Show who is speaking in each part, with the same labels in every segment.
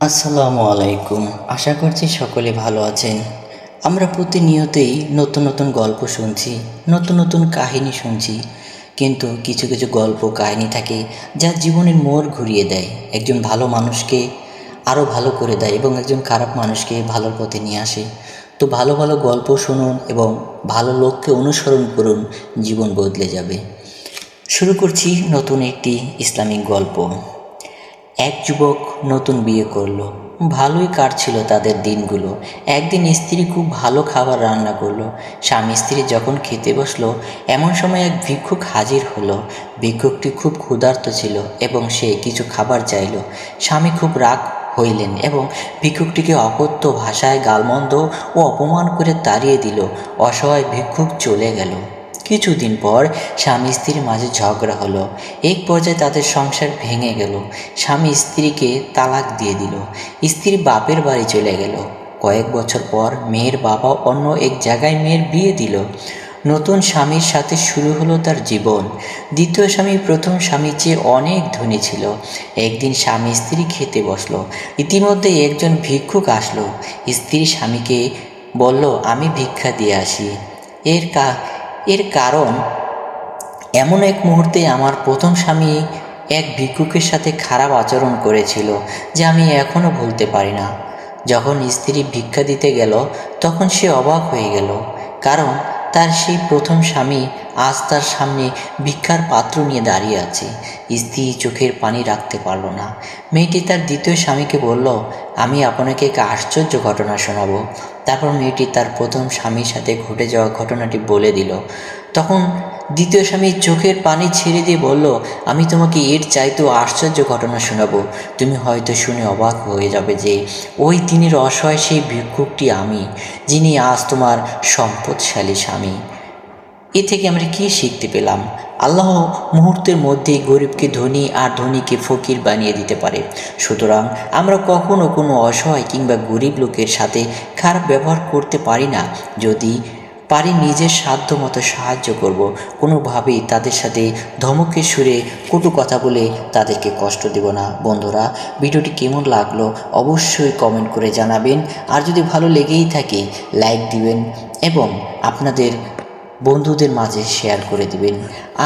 Speaker 1: আসসালামু আলাইকুম। আশা করছি সকলে ভালো আছেন। আমরা প্রতিনিয়তই নতুন নতুন গল্প শুনছি, নতুন নতুন কাহিনী শুনছি। কিন্তু কিছু কিছু গল্প কাহিনী থাকে যা জীবনের মোড় ঘুরিয়ে দেয়। একজন ভালো মানুষকে আরও ভালো করে দেয় এবং একজন খারাপ মানুষকে ভালোর পথে নিয়ে আসে। তো ভালো ভালো গল্প শুনুন এবং ভালো লোককে অনুসরণ করুন, জীবন বদলে যাবে। শুরু করছি নতুন একটি ইসলামিক গল্প। এক যুবক নতুন বিয়ে করল। ভালোই কাটছিল তাদের দিনগুলো। একদিন স্ত্রী খুব ভালো খাবার রান্না করল। স্বামী স্ত্রী যখন খেতে বসল, এমন সময় এক ভিক্ষুক হাজির হলো। ভিক্ষুকটি খুব ক্ষুধার্ত ছিল এবং সে কিছু খাবার চাইলো। স্বামী খুব রাগ হইলেন এবং ভিক্ষুকটিকে অকথ্য ভাষায় গালমন্দ ও অপমান করে তাড়িয়ে দিল। অসহায় ভিক্ষুক চলে গেল। কিছুদিন পর স্বামী স্ত্রীর মাঝে ঝগড়া হলো। এক পর্যায়ে তাদের সংসার ভেঙে গেল। স্বামী স্ত্রীকে তালাক দিয়ে দিল। স্ত্রী বাপের বাড়ি চলে গেল। কয়েক বছর পর মেয়ের বাবা অন্য এক জায়গায় মেয়ের বিয়ে দিল। নতুন স্বামীর সাথে শুরু হলো তার জীবন। দ্বিতীয় স্বামী প্রথম স্বামীর চেয়ে অনেক ধনী ছিল। একদিন স্বামী স্ত্রী খেতে বসল। ইতিমধ্যে একজন ভিক্ষুক আসলো। স্ত্রী স্বামীকে বলল, আমি ভিক্ষা দিয়ে আসি। এর কা এর কারণ এমন এক মুহূর্তে আমার প্রথম স্বামী এক ভিক্ষুকের সাথে খারাপ আচরণ করেছিল, যা আমি এখনও ভুলতে পারি না। যখন স্ত্রী ভিক্ষা দিতে গেল, তখন সে অবাক হয়ে গেল, কারণ তার সেই প্রথম স্বামী আজ তার সামনে ভিক্ষার পাত্র নিয়ে দাঁড়িয়ে আছে। স্ত্রী চোখের পানি রাখতে পারল না। মেয়েটি তার দ্বিতীয় স্বামীকে বলল, আমি আপনাকে এক আশ্চর্য ঘটনা শোনাবো। তারপর মেয়েটি তার প্রথম স্বামীর সাথে ঘটে যাওয়া ঘটনাটি বলে দিল। তখন দ্বিতীয় স্বামী চোখের পানি ছেড়ে দিয়ে বলল, আমি তোমাকে এর চাইতেও আশ্চর্য ঘটনা শোনাবো। তুমি হয়তো শুনে অবাক হয়ে যাবে যে ওই দিনের অসহায় সেই ভিক্ষুকটি আমি, যিনি আজ তোমার সম্পদশালী স্বামী। এ থেকে আমরা কি শিখতে পেলাম? আল্লাহ মুহূর্তের মধ্যেই গরিবকে ধনী আর ধনীকে ফকির বানিয়ে দিতে পারে। সুতরাং আমরা কখনো কোনো অসহায় কিংবা গরিব লোকের সাথে খারাপ ব্যবহার করতে পারি না। যদি পারি নিজের সাধ্য মতো সাহায্য করব। কোনোভাবেই তাদের সাথে ধমকের সুরে কটু কথা বলে তাদেরকে কষ্ট দেব না। বন্ধুরা, ভিডিওটি কেমন লাগল অবশ্যই কমেন্ট করে জানাবেন। আর যদি ভালো লেগেই থাকে লাইক দিবেন। এবং আপনাদের বন্ধুদের মাঝে শেয়ার করে দিবেন।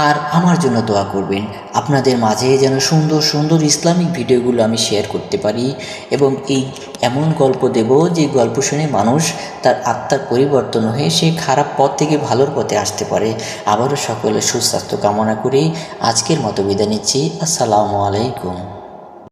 Speaker 1: আর আমার জন্য দোয়া করবেন, আপনাদের মাঝে যেন সুন্দর সুন্দর ইসলামিক ভিডিওগুলো আমি শেয়ার করতে পারি এবং এই এমন গল্প দেব, যে গল্প শুনে মানুষ তার আত্মার পরিবর্তন হয়ে সে খারাপ পথ থেকে ভালোর পথে আসতে পারে। আবারও সকলে সুস্বাস্থ্য কামনা করে আজকের মতো বিদায় নিচ্ছি। আসসালামু আলাইকুম।